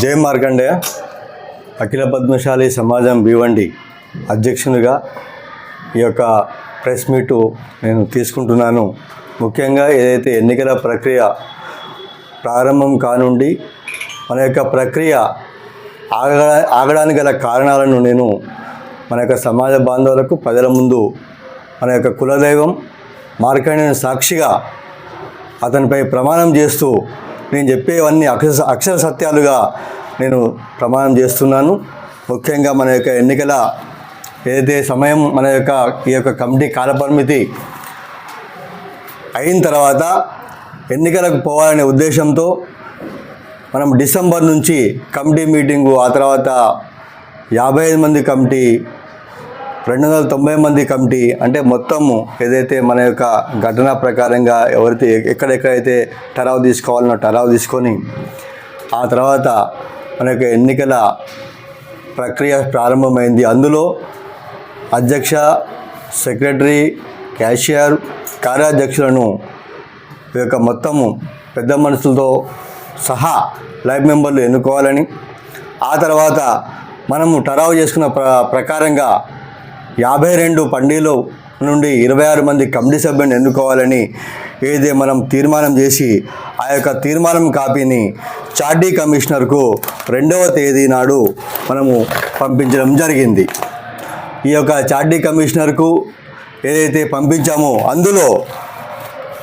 జయ మార్కండేయ. అఖిల పద్మశాలి సమాజం భీవండి అధ్యక్షునిగా ఈ యొక్క ప్రెస్ మీటు నేను తీసుకుంటున్నాను. ముఖ్యంగా ఏదైతే ఎన్నికల ప్రక్రియ ప్రారంభం కానుండి మన యొక్క ప్రక్రియ ఆగ ఆగడానికి గల కారణాలను నేను మన యొక్క సమాజ బాంధవులకు ప్రజల ముందు మన యొక్క కులదైవం మార్కండేయుని సాక్షిగా అతనిపై ప్రమాణం చేస్తూ నేను చెప్పేవన్నీ అక్షర అక్షర సత్యాలుగా నేను ప్రమాణం చేస్తున్నాను. ముఖ్యంగా మన యొక్క ఎన్నికల ఏదైతే సమయం మన యొక్క ఈ యొక్క కమిటీ కాలపరిమితి అయిన తర్వాత ఎన్నికలకు పోవాలనే ఉద్దేశంతో మనం డిసెంబర్ నుంచి కమిటీ మీటింగు ఆ తర్వాత యాభై ఐదు మంది కమిటీ రెండు వందల తొంభై మంది కమిటీ అంటే మొత్తము ఏదైతే మన యొక్క ఘటన ప్రకారంగా ఎవరైతే ఎక్కడెక్కడైతే టరావు తీసుకోవాలనో టరావు తీసుకొని ఆ తర్వాత మన యొక్క ఎన్నికల ప్రక్రియ ప్రారంభమైంది. అందులో అధ్యక్ష సెక్రటరీ క్యాషియర్ కార్యాధ్యక్షులను ఈ యొక్క మొత్తము పెద్ద మనుషులతో సహా లైఫ్ మెంబర్లు ఎన్నుకోవాలని ఆ తర్వాత మనము టరావు చేసుకున్న ప్ర ప్రకారంగా యాభై రెండు పండిలో నుండి ఇరవై ఆరు మంది కమిటీ సభ్యులను ఎన్నుకోవాలని ఏదే మనం తీర్మానం చేసి ఆ యొక్క తీర్మానం కాపీని చార్డీ కమిషనర్కు రెండవ తేదీ నాడు మనము పంపించడం జరిగింది. ఈ యొక్క చార్డీ కమిషనర్కు ఏదైతే పంపించామో అందులో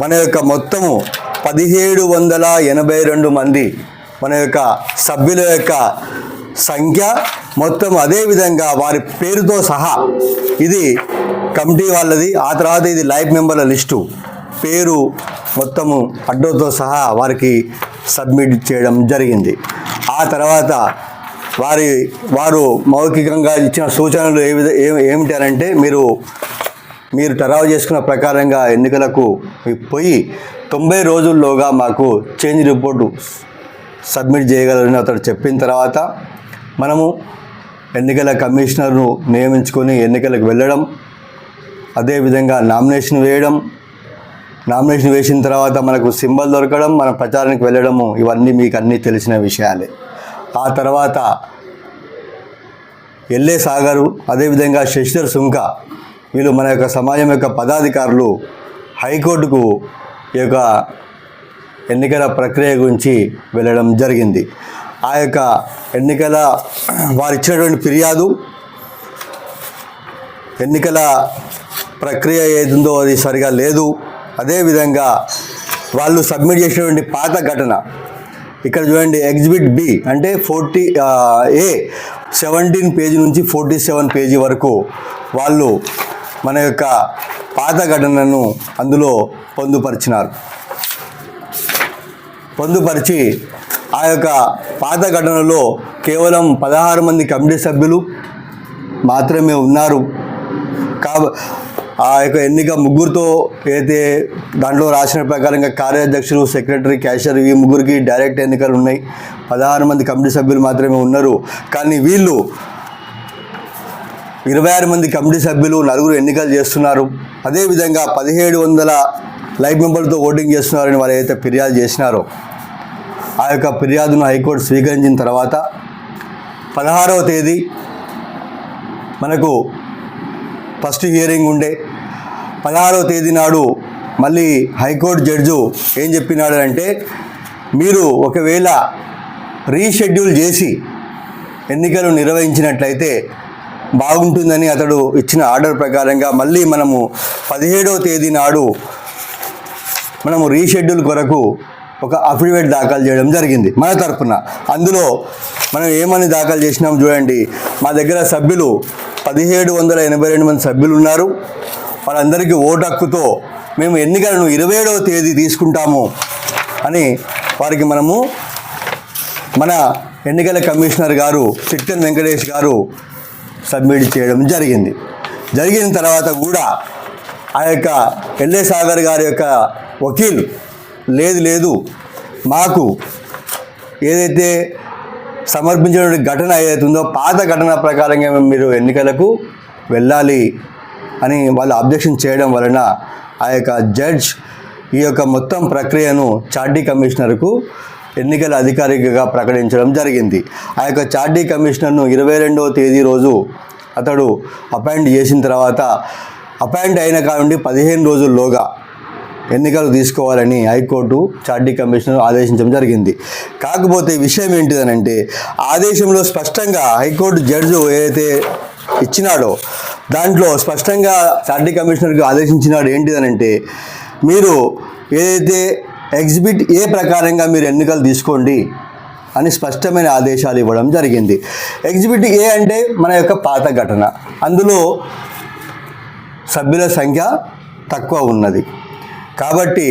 మన యొక్క మొత్తము పదిహేడు వందల ఎనభై రెండు మంది మన యొక్క సభ్యుల యొక్క సంఖ్య మొత్తం అదే విధంగా వారి పేరుతో సహా ఇది కమిటీ వాళ్ళది. ఆ తర్వాత ఇది లైఫ్ మెంబర్ల లిస్టు. పేరు మొత్తము అడ్డోతో సహా వారికి సబ్మిట్ చేయడం జరిగింది. ఆ తర్వాత వారి వారు మౌఖికంగా ఇచ్చిన సూచనలు ఏ విధ ఏ ఏమిటి అంటే మీరు మీరు టరావు చేసుకున్న ప్రకారంగా ఎన్నికలకు పోయి తొంభై రోజుల్లోగా మాకు చేంజ్ రిపోర్టు సబ్మిట్ చేయగలరని అతడు చెప్పిన తర్వాత మనము ఎన్నికల కమిషనర్ను నియమించుకొని ఎన్నికలకు వెళ్ళడం అదేవిధంగా నామినేషన్ వేయడం నామినేషన్ వేసిన తర్వాత మనకు సింబల్ దొరకడం మన ప్రచారానికి వెళ్ళడము ఇవన్నీ మీకు అన్నీ తెలిసిన విషయాలే. ఆ తర్వాత ఎల్ఏ సాగరు అదేవిధంగా శశిధర్ సుంక వీళ్ళు మన యొక్క సమాజం యొక్క పదాధికారులు హైకోర్టుకు ఈ యొక్క ఎన్నికల ప్రక్రియ గురించి వెళ్ళడం జరిగింది. ఆ యొక్క ఎన్నికల వారు ఇచ్చినటువంటి ఫిర్యాదు ఎన్నికల ప్రక్రియ ఏదుందో అది సరిగా లేదు. అదేవిధంగా వాళ్ళు సబ్మిట్ చేసినటువంటి పాత ఘటన ఇక్కడ చూడండి ఎగ్జిబిట్ బి అంటే ఫోర్టీ ఏ సెవెంటీన్ పేజీ నుంచి ఫోర్టీ సెవెన్ పేజీ వరకు వాళ్ళు మన యొక్క పాత ఘటనను అందులో పొందుపరిచినారు. పొందుపరిచి ఆ యొక్క పాత ఘటనలో కేవలం పదహారు మంది కమిటీ సభ్యులు మాత్రమే ఉన్నారు. కాబ ఆ యొక్క ఎన్నిక ముగ్గురుతో అయితే దాంట్లో రాసిన ప్రకారంగా కార్యాధ్యక్షులు సెక్రటరీ క్యాషియర్ ఈ ముగ్గురికి డైరెక్ట్ ఎన్నికలు ఉన్నాయి. పదహారు మంది కమిటీ సభ్యులు మాత్రమే ఉన్నారు. కానీ వీళ్ళు ఇరవై ఆరు మంది కమిటీ సభ్యులు నలుగురు ఎన్నికలు చేస్తున్నారు. అదేవిధంగా పదిహేడు వందల లైఫ్ మెంబర్తో ఓటింగ్ చేస్తున్నారని వాళ్ళు ఏదైతే ఫిర్యాదు చేసినారో ఆ యొక్క ఫిర్యాదును హైకోర్టు స్వీకరించిన తర్వాత పదహారవ తేదీ మనకు ఫస్ట్ హియరింగ్ ఉండే. పదహారవ తేదీ నాడు మళ్ళీ హైకోర్టు జడ్జు ఏం చెప్పినాడు అంటే మీరు ఒకవేళ రీషెడ్యూల్ చేసి ఎన్నికలు నిర్వహించినట్లయితే బాగుంటుందని అతడు ఇచ్చిన ఆర్డర్ ప్రకారంగా మళ్ళీ మనము పదిహేడవ తేదీ నాడు మనము రీషెడ్యూల్ కొరకు ఒక అఫిడవిట్ దాఖలు చేయడం జరిగింది మన తరఫున అందులో మనం ఏమని దాఖలు చేసినాం చూడండి. మా దగ్గర సభ్యులు పదిహేడు వందల ఎనభై రెండు మంది సభ్యులు ఉన్నారు. వాళ్ళందరికీ ఓటు హక్కుతో మేము ఎన్నికలను ఇరవై ఏడవ తేదీ తీసుకుంటాము అని వారికి మనము మన ఎన్నికల కమిషనర్ గారు చిట్టన్ వెంకటేష్ గారు సబ్మిట్ చేయడం జరిగింది. జరిగిన తర్వాత కూడా ఆ యొక్క ఎల్ఏ సాగర్ గారి యొక్క వకీల్ లేదు లేదు. మాకు ఏదైతే సమర్పించిన ఘటన ఏదైతే ఉందో పాత ఘటన ప్రకారంగా మీరు ఎన్నికలకు వెళ్ళాలి అని వాళ్ళు అబ్జెక్షన్ చేయడం వలన ఆ యొక్క జడ్జ్ ఈ యొక్క మొత్తం ప్రక్రియను చార్టీ కమిషనర్కు ఎన్నికల అధికారికగా ప్రకటించడం జరిగింది. ఆ యొక్క చార్టీ కమిషనర్ను ఇరవై రెండవ తేదీ రోజు అతడు అపాయింట్ చేసిన తర్వాత అపాయింట్ అయిన కానుండి పదిహేను రోజుల్లోగా ఎన్నికలు తీసుకోవాలని హైకోర్టు చార్టీ కమిషనర్ ఆదేశించడం జరిగింది. కాకపోతే విషయం ఏంటిదనంటే ఆదేశంలో స్పష్టంగా హైకోర్టు జడ్జి ఏదైతే ఇచ్చినాడో దాంట్లో స్పష్టంగా చార్టీ కమిషనర్కి ఆదేశించినాడు ఏంటిదనంటే మీరు ఏదైతే ఎగ్జిబిట్ ఏ ప్రకారంగా మీరు ఎన్నికలు తీసుకోండి అని స్పష్టమైన ఆదేశాలు ఇవ్వడం జరిగింది. ఎగ్జిబిట్ ఏ అంటే మన యొక్క పాత ఘటన. అందులో సభ్యుల సంఖ్య తక్కువ ఉన్నది. కాబట్టి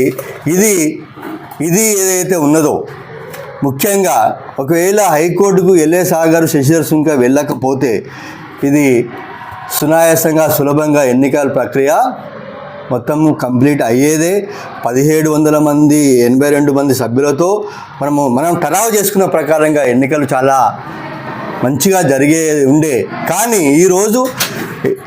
ఇది ఇది ఏదైతే ఉన్నదో ముఖ్యంగా ఒకవేళ హైకోర్టుకు ఎల్ఏసాగర్ గారు శశిధర్ సుంక వెళ్ళకపోతే ఇది సునాయాసంగా సులభంగా ఎన్నికల ప్రక్రియ మొత్తం కంప్లీట్ అయ్యేదే. పదిహేడు వందల మంది ఎనభై రెండు మంది సభ్యులతో మనము మనం టరావు చేసుకున్న ప్రకారంగా ఎన్నికలు చాలా మంచిగా జరిగే ఉండే. కానీ ఈరోజు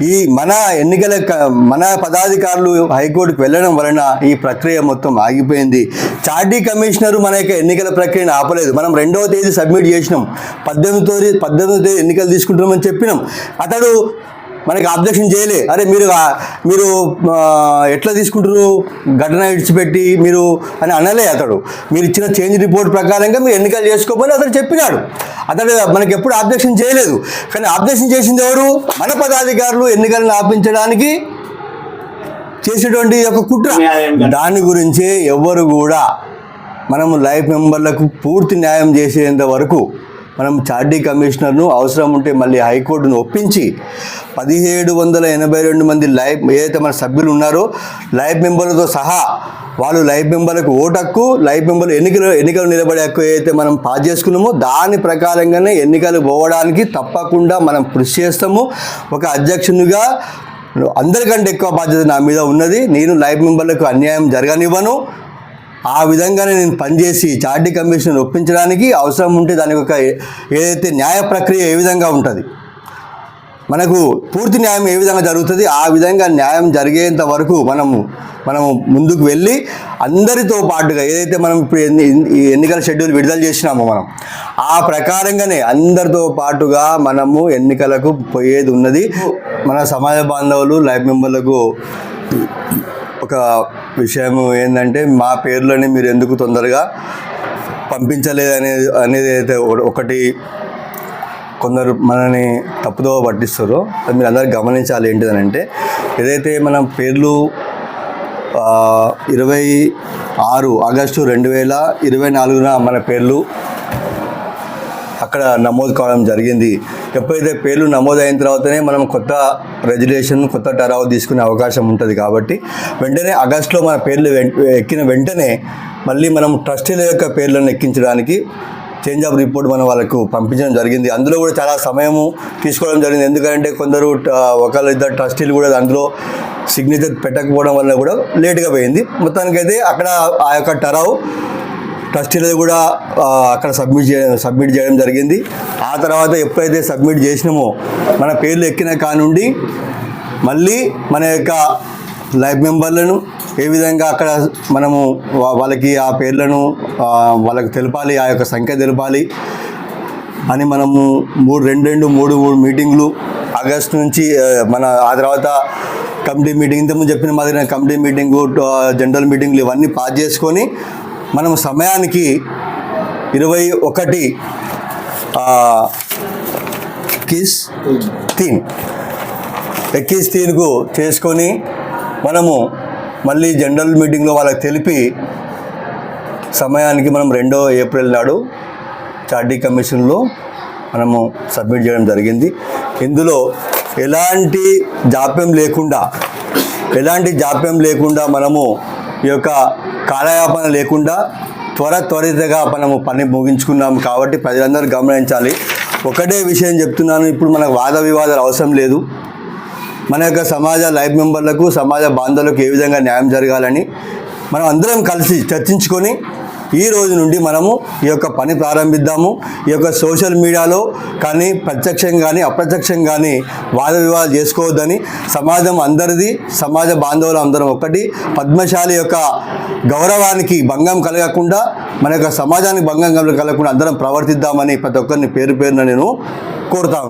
ఈ మన ఎన్నికల మన పదాధికారులు హైకోర్టుకు వెళ్ళడం వలన ఈ ప్రక్రియ మొత్తం ఆగిపోయింది. చార్టీ కమిషనర్ మన యొక్క ఎన్నికల ప్రక్రియను ఆపలేదు. మనం రెండవ తేదీ సబ్మిట్ చేసినాం. పద్దెనిమిది తేదీ పద్దెనిమిది తేదీ ఎన్నికలు తీసుకుంటున్నామని చెప్పినాం. అతడు మనకి అబ్జెక్షన్ చేయలే. అరే మీరు మీరు ఎట్లా తీసుకుంటారు ఘటన ఇడిచిపెట్టి మీరు అని అనలే అతడు. మీరు ఇచ్చిన చేంజ్ రిపోర్ట్ ప్రకారంగా మీరు ఎన్నికలు చేసుకోమని అతడు చెప్పినాడు. అతడు మనకి ఎప్పుడు ఆబ్జెక్షన్ చేయలేదు. కానీ ఆబ్జెక్షన్ చేసింది ఎవరు? మన పదాధికారులు ఎన్నికలను ఆపించడానికి చేసేటువంటి ఒక కుట్ర. దాని గురించే ఎవ్వరు కూడా మనము లైఫ్ మెంబర్లకు పూర్తి న్యాయం చేసేంత వరకు మనం చార్టీ కమిషనర్ను అవసరం ఉంటే మళ్ళీ హైకోర్టును ఒప్పించి పదిహేడు వందల ఎనభై రెండు మంది లైఫ్ ఏదైతే మన సభ్యులు ఉన్నారో లైఫ్ మెంబర్లతో సహా వాళ్ళు లైఫ్ మెంబర్లకు ఓటు హక్కు లైఫ్ మెంబర్లు ఎన్నికలు ఎన్నికలు నిలబడే హక్కు ఏదైతే మనం పాస్ చేసుకున్నామో దాని ప్రకారంగానే ఎన్నికలు పోవడానికి తప్పకుండా మనం కృషి చేస్తాము. ఒక అధ్యక్షునిగా అందరికంటే ఎక్కువ బాధ్యత నా మీద ఉన్నది. నేను లైఫ్ మెంబర్లకు అన్యాయం జరగనివ్వను. ఆ విధంగానే నేను పనిచేసి చార్టీ కమిషన్ ఒప్పించడానికి అవసరం ఉంటే దానికి ఒక ఏదైతే న్యాయ ప్రక్రియ ఏ విధంగా ఉంటుంది? మనకు పూర్తి న్యాయం ఏ విధంగా జరుగుతుంది? ఆ విధంగా న్యాయం జరిగేంత వరకు మనము మనము ముందుకు వెళ్ళి అందరితో పాటుగా ఏదైతే మనం ఇప్పుడు ఎన్ని ఎన్నికల షెడ్యూల్ విడుదల చేసినామో మనం ఆ ప్రకారంగానే అందరితో పాటుగా మనము ఎన్నికలకు పోయేది ఉన్నది. మన సమాజ బాంధవులు లైఫ్ మెంబర్లకు ఒక విషయం ఏంటంటే మా పేర్లని మీరు ఎందుకు తొందరగా పంపించలేదు అనేది అనేది అయితే ఒకటి కొందరు మనని తప్పుదో పట్టిస్తారో అది మీరు అందరూ గమనించాలి ఏంటిదని అంటే ఏదైతే మనం పేర్లు ఇరవై ఆరు ఆగస్టు రెండు వేల ఇరవై నాలుగున మన పేర్లు అక్కడ నమోదు కావడం జరిగింది ఎప్పుడైతే పేర్లు నమోదైన తర్వాతనే మనం కొత్త రెజ్యులేషన్ కొత్త టరావు తీసుకునే అవకాశం ఉంటుంది కాబట్టి వెంటనే ఆగస్టులో మన పేర్లు ఎక్కిన వెంటనే మళ్ళీ మనం ట్రస్టీల యొక్క పేర్లను ఎక్కించడానికి చేంజ్ ఆఫ్ రిపోర్ట్ మనం వాళ్ళకు పంపించడం జరిగింది. అందులో కూడా చాలా సమయము తీసుకోవడం జరిగింది. ఎందుకంటే కొందరు ఆ, ఒకళ్ళు ఇద్దరు ట్రస్టీలు కూడా అందులో సిగ్నేచర్ పెట్టకపోవడం వల్ల కూడా లేట్గా పోయింది. మొత్తానికైతే అక్కడ ఆ యొక్క టరావు ట్రస్టీలది కూడా అక్కడ సబ్మిట్ చేయడం సబ్మిట్ చేయడం జరిగింది. ఆ తర్వాత ఎప్పుడైతే సబ్మిట్ చేసినామో మన పేర్లు ఎక్కిన కానుండి మళ్ళీ మన యొక్క లైఫ్ మెంబర్లను ఏ విధంగా అక్కడ మనము వాళ్ళకి ఆ పేర్లను వాళ్ళకి తెలపాలి ఆ యొక్క సంఖ్య తెలపాలి అని మనము మూడు రెండు రెండు మూడు మూడు మీటింగ్లు ఆగస్ట్ నుంచి మన ఆ తర్వాత కమిటీ మీటింగ్ ఇంతకుముందు చెప్పిన మాదిరిగా కమిటీ మీటింగు జనరల్ మీటింగ్లు ఇవన్నీ పాస్ చేసుకొని మనం సమయానికి ఇరవై ఒకటి కిస్ తీన్. ఎక్కిస్ తీన్కు చేసుకొని మనము మళ్ళీ జనరల్ మీటింగ్లో వాళ్ళకి తెలిపి సమయానికి మనం రెండో ఏప్రిల్ నాడు చార్టీ కమిషన్లో మనము సబ్మిట్ చేయడం జరిగింది. ఇందులో ఎలాంటి జాప్యం లేకుండా ఎలాంటి జాప్యం లేకుండా మనము ఈ యొక్క కాలయాపన లేకుండా త్వర త్వరితగా మనము పని ముగించుకున్నాం కాబట్టి ప్రజలందరూ గమనించాలి. ఒకటే విషయం చెప్తున్నాను ఇప్పుడు మనకు వాద వివాదాలు అవసరం లేదు. మన యొక్క సమాజ లైఫ్ మెంబర్లకు సమాజ బాంధవులకు ఏ విధంగా న్యాయం జరగాలని మనం అందరం కలిసి చర్చించుకొని ఈ రోజు నుండి మనము ఈ యొక్క పని ప్రారంభిద్దాము. ఈ యొక్క సోషల్ మీడియాలో కానీ ప్రత్యక్షంగా కానీ అప్రత్యక్షంగా కానీ వాద వివాదాలు చేసుకోవద్దని సమాజం అందరిది సమాజ బాంధవులు అందరం ఒకటి. పద్మశాలి యొక్క గౌరవానికి భంగం కలగకుండా మన యొక్క సమాజానికి భంగం కలగకుండా అందరం ప్రవర్తిద్దామని ప్రతి ఒక్కరిని పేరు పేరున నేను కోరుతాను